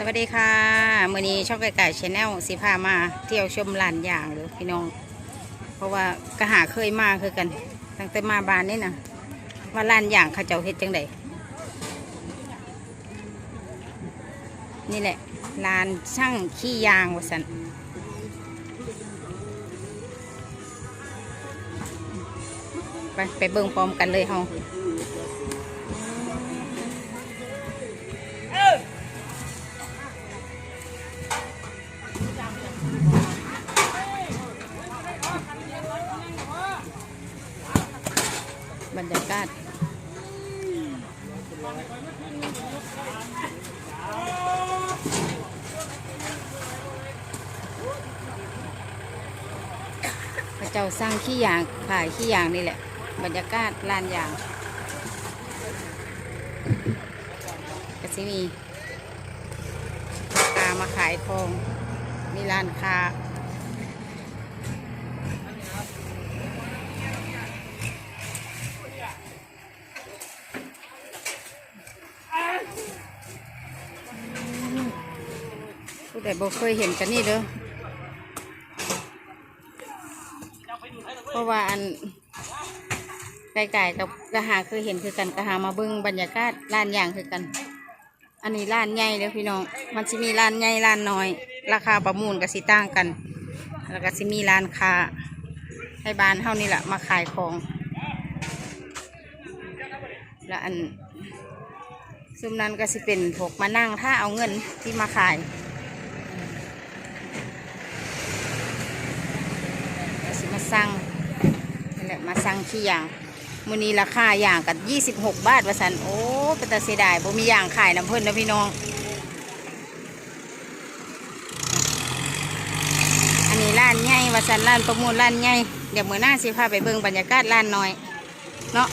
สวัสดีค่ะมื่อนี้ช่องไก่ไก่ชาแนลสิพามาเที่ยวชมลานอย่างเลยพี่น้อง เพราะว่ากระหาเคยมาคือกัน ตั้งแต่มาบานนี่นะว่าลานอย่างเขาเจ้าเฮ็ดจังไดนี่แหละลานช่างขี้ยางวสันไปไปเบิ่งพร้อมกันเลยเฮา บรรยากาศพระเจ้าสร้างขี้ยางขายขี้ยางนี่แหละ บรรยากาศลานยางก็สิมีคามาขายทองมีร้านค้า ผู้ใดบ่เคยเห็นกันนี่เด้อเพราะว่าอันไก่ๆกับกระหาเคยเห็นคือกันกระหามาเบิ่งบรรยากาศร้านอย่างคือกัน อันนี้ร้านใหญ่เด้อพี่น้อง มันจะมีร้านใหญ่ร้านน้อย ราคาประมูลก็สิต่างกัน แล้วก็สิมีร้านค้าให้บ้านเท่านี่แหละมาขายของ แล้วอันซุมนั้นก็สิเป็นพวกมานั่งถ้าเอาเงินที่มาขายก็สิมาสั่งนี่แหละมาสั่ง ขี้ยางมือนี้ราคาอย่างกันยี่สิบหกบาทว่าสันโอ้เป็นตาเสียดายบ่มีอย่างขายน้ำเพิ่นนะพี่น้อง อันนี้ร้านใหญ่ว่าสันร้านประมูลร้านใหญ่เดี๋ยวมือหน้าสิพาไปเบิ่งบรรยากาศร้านน้อย เนาะ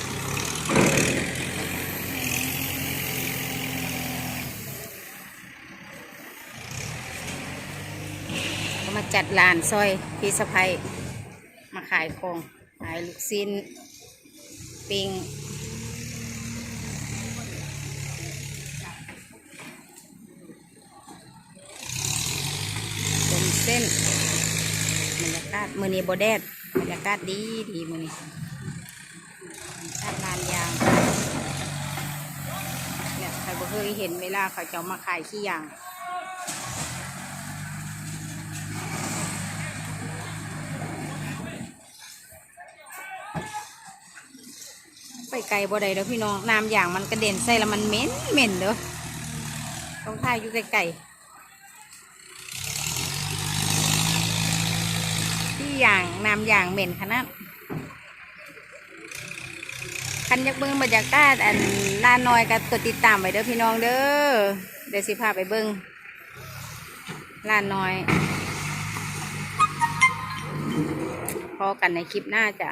มาจัดลานซอยพี่สะพายมาขายของ ขายลูกชิ้นปิงต้มเส้นบรรยากาศมือนี้โบแดดบรรยากาศดีดีมือนี้บรรยากาศลานยางเนี่ยใครบ่เคยเห็นเวลาเขาจะมาขายขี้ยาง ไปไกลบ่ได้เด้อพี่น้องน้ำอย่างมันกระเด็นใส่แล้วมันเหม็นเหม็นเด้อต้องท่ายอยู่ไกลๆที่อย่างน้ำอย่างเหม็นขนาดคันยักเบิ้งบรรยากาศอันลานน้อยก็กดติดตามไว้เด้อพี่น้องเด้อเดี๋ยวสิพาไปเบิ้งลานน้อย พอกันในคลิปหน้าจ้ะ